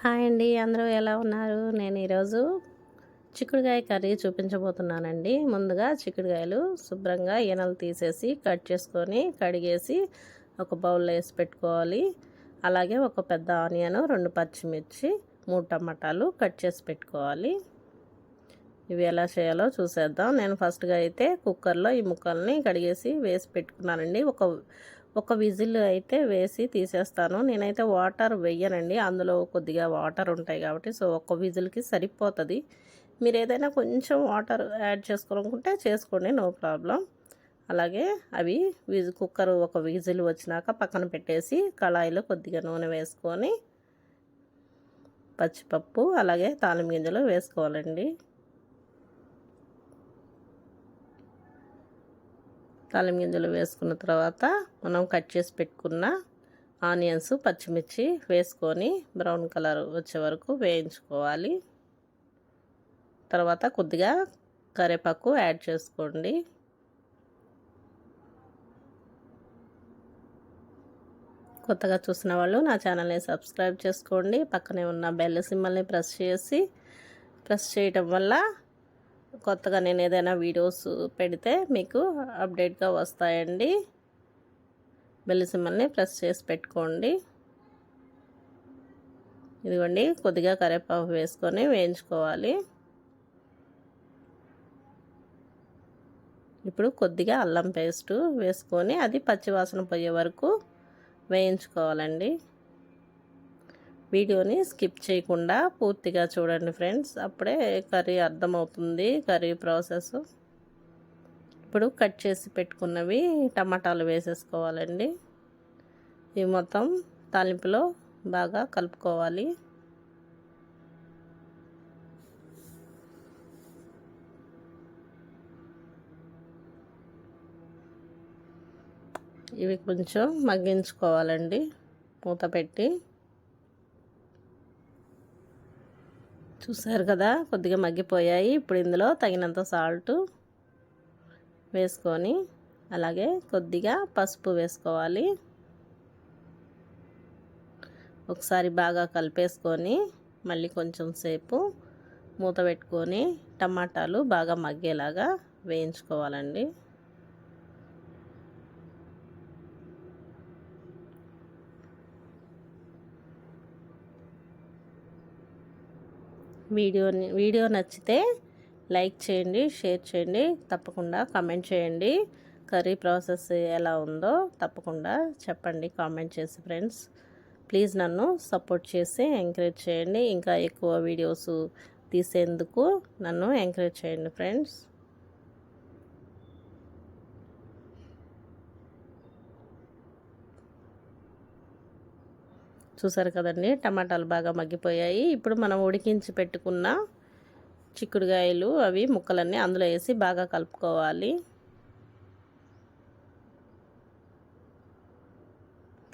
Hi అండి అందరూ ఎలా ఉన్నారు? నేను ఈరోజు చిక్కుడుకాయ కర్రీ చూపించబోతున్నానండి. ముందుగా చిక్కుడుకాయలు శుభ్రంగా ఈనలు తీసేసి కట్ చేసుకొని కడిగేసి ఒక బౌల్లో వేసి పెట్టుకోవాలి. అలాగే ఒక పెద్ద ఆనియన్ రెండు పచ్చిమిర్చి మూడు టమాటాలు కట్ చేసి పెట్టుకోవాలి. ఇవి ఎలా చేయాలో చూసేద్దాం. నేను ఫస్ట్గా అయితే కుక్కర్లో ఈ ముక్కల్ని కడిగేసి వేసి పెట్టుకున్నానండి. ఒక ఒక విజిల్ అయితే వేసి తీసేస్తాను. నేనైతే వాటర్ వేయనండి అందులో కొద్దిగా వాటర్ ఉంటాయి కాబట్టి సో ఒక విజిల్కి సరిపోతుంది. మీరు ఏదైనా కొంచెం వాటర్ యాడ్ చేసుకోవాలనుకుంటే చేసుకోండి నో ప్రాబ్లం. అలాగే అవి విజి కుక్కర్ ఒక విజిల్ వచ్చినాక పక్కన పెట్టేసి కళాయిలో కొద్దిగా నూనె వేసుకొని పచ్చిపప్పు అలాగే తాలిం గింజలు వేసుకోవాలండి. తాలిం గింజలు వేసుకున్న తర్వాత మనం కట్ చేసి పెట్టుకున్న ఆనియన్స్ పచ్చిమిర్చి వేసుకొని బ్రౌన్ కలర్ వచ్చే వరకు వేయించుకోవాలి. తర్వాత కొద్దిగా కరివేపాకు యాడ్ చేసుకోండి. కొత్తగా చూసిన వాళ్ళు నా ఛానల్ని సబ్స్క్రైబ్ చేసుకోండి. పక్కనే ఉన్న బెల్ సింబల్ని ప్రెస్ చేసి ప్రెస్ చేయటం వల్ల కొత్తగా నేను ఏదైనా వీడియోస్ పెడితే మీకు అప్డేట్గా వస్తాయండి. బెల్లిసిమ్మల్ని ప్రెస్ చేసి పెట్టుకోండి. ఇదిగోండి కొద్దిగా కరివేపాకు వేసుకొని వేయించుకోవాలి. ఇప్పుడు కొద్దిగా అల్లం పేస్ట్ వేసుకొని అది పచ్చివాసన పోయే వరకు వేయించుకోవాలండి. వీడియోని స్కిప్ చేయకుండా పూర్తిగా చూడండి ఫ్రెండ్స్. అప్పుడే కర్రీ అర్థమవుతుంది కర్రీ ప్రాసెస్. ఇప్పుడు కట్ చేసి పెట్టుకున్నవి టమాటాలు వేసేసుకోవాలండి. ఇవి మొత్తం తాలింపులో బాగా కలుపుకోవాలి. ఇవి కొంచెం మగ్గించుకోవాలండి. మూత పెట్టి చూసారు కదా కొద్దిగా మగ్గిపోయాయి. ఇప్పుడు ఇందులో తగినంత సాల్ట్ వేసుకొని అలాగే కొద్దిగా పసుపు వేసుకోవాలి. ఒకసారి బాగా కలిపేసుకొని మళ్ళీ కొంచెం సేపు మూత పెట్టుకొని టమాటాలు బాగా మగ్గేలాగా వేయించుకోవాలండి. వీడియోని వీడియో నచ్చితే లైక్ చేయండి షేర్ చేయండి తప్పకుండా కామెంట్ చేయండి. కర్రీ ప్రాసెస్ ఎలా ఉందో తప్పకుండా చెప్పండి కామెంట్ చేసి ఫ్రెండ్స్. ప్లీజ్ నన్ను సపోర్ట్ చేసి ఎంకరేజ్ చేయండి. ఇంకా ఎక్కువ వీడియోస్ తీసేందుకు నన్ను ఎంకరేజ్ చేయండి ఫ్రెండ్స్. చూసారు కదండి టమాటాలు బాగా మగ్గిపోయాయి. ఇప్పుడు మనం ఉడికించి పెట్టుకున్న చిక్కుడుగాయలు అవి ముక్కలన్నీ అందులో వేసి బాగా కలుపుకోవాలి.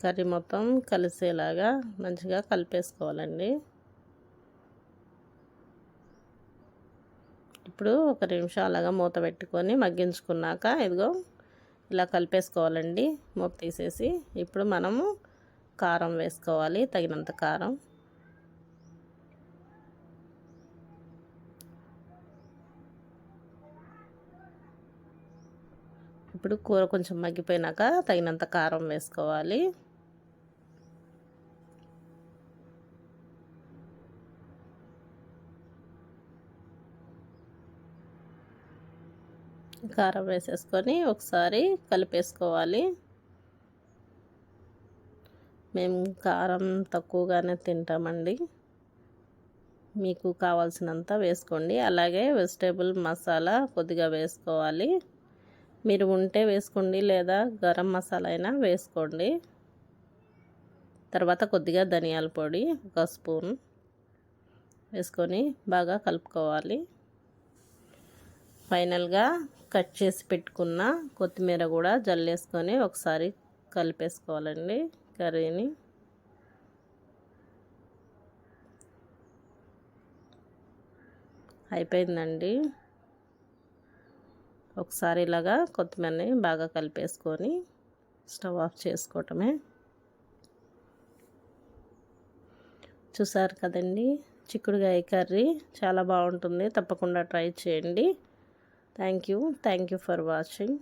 కర్రీ మొత్తం కలిసేలాగా మంచిగా కలిపేసుకోవాలండి. ఇప్పుడు ఒక నిమిషం అలాగా మూత పెట్టుకొని మగ్గించుకున్నాక ఇదిగో ఇలా కలిపేసుకోవాలండి. మూత తీసేసి ఇప్పుడు మనము కారం వేసుకోవాలి తగినంత కారం. ఇప్పుడు కూర కొంచెం మగ్గిపోయినాక తగినంత కారం వేసుకోవాలి. కారం వేసేసుకొని ఒకసారి కలిపేసుకోవాలి. మేము కారం తక్కువగానే తింటామండి. మీకు కావాల్సినంత వేసుకోండి. అలాగే వెజిటేబుల్ మసాలా కొద్దిగా వేసుకోవాలి. మీరు ఉంటే వేసుకోండి లేదా గరం మసాలా అయినా వేసుకోండి. తర్వాత కొద్దిగా ధనియాల పొడి ఒక స్పూన్ వేసుకొని బాగా కలుపుకోవాలి. ఫైనల్గా కట్ చేసి పెట్టుకున్న కొత్తిమీర కూడా జల్లేసుకొని ఒకసారి కలిపేసుకోవాలండి కర్రీని. అయిపోయిందండి. ఒకసారి ఇలాగా కొత్తిమీరని బాగా కలిపేసుకొని స్టవ్ ఆఫ్ చేసుకోవటమే. చూసారు కదండి చిక్కుడుగాయ కర్రీ చాలా బాగుంటుంది తప్పకుండా ట్రై చేయండి. Thank you thank you for watching.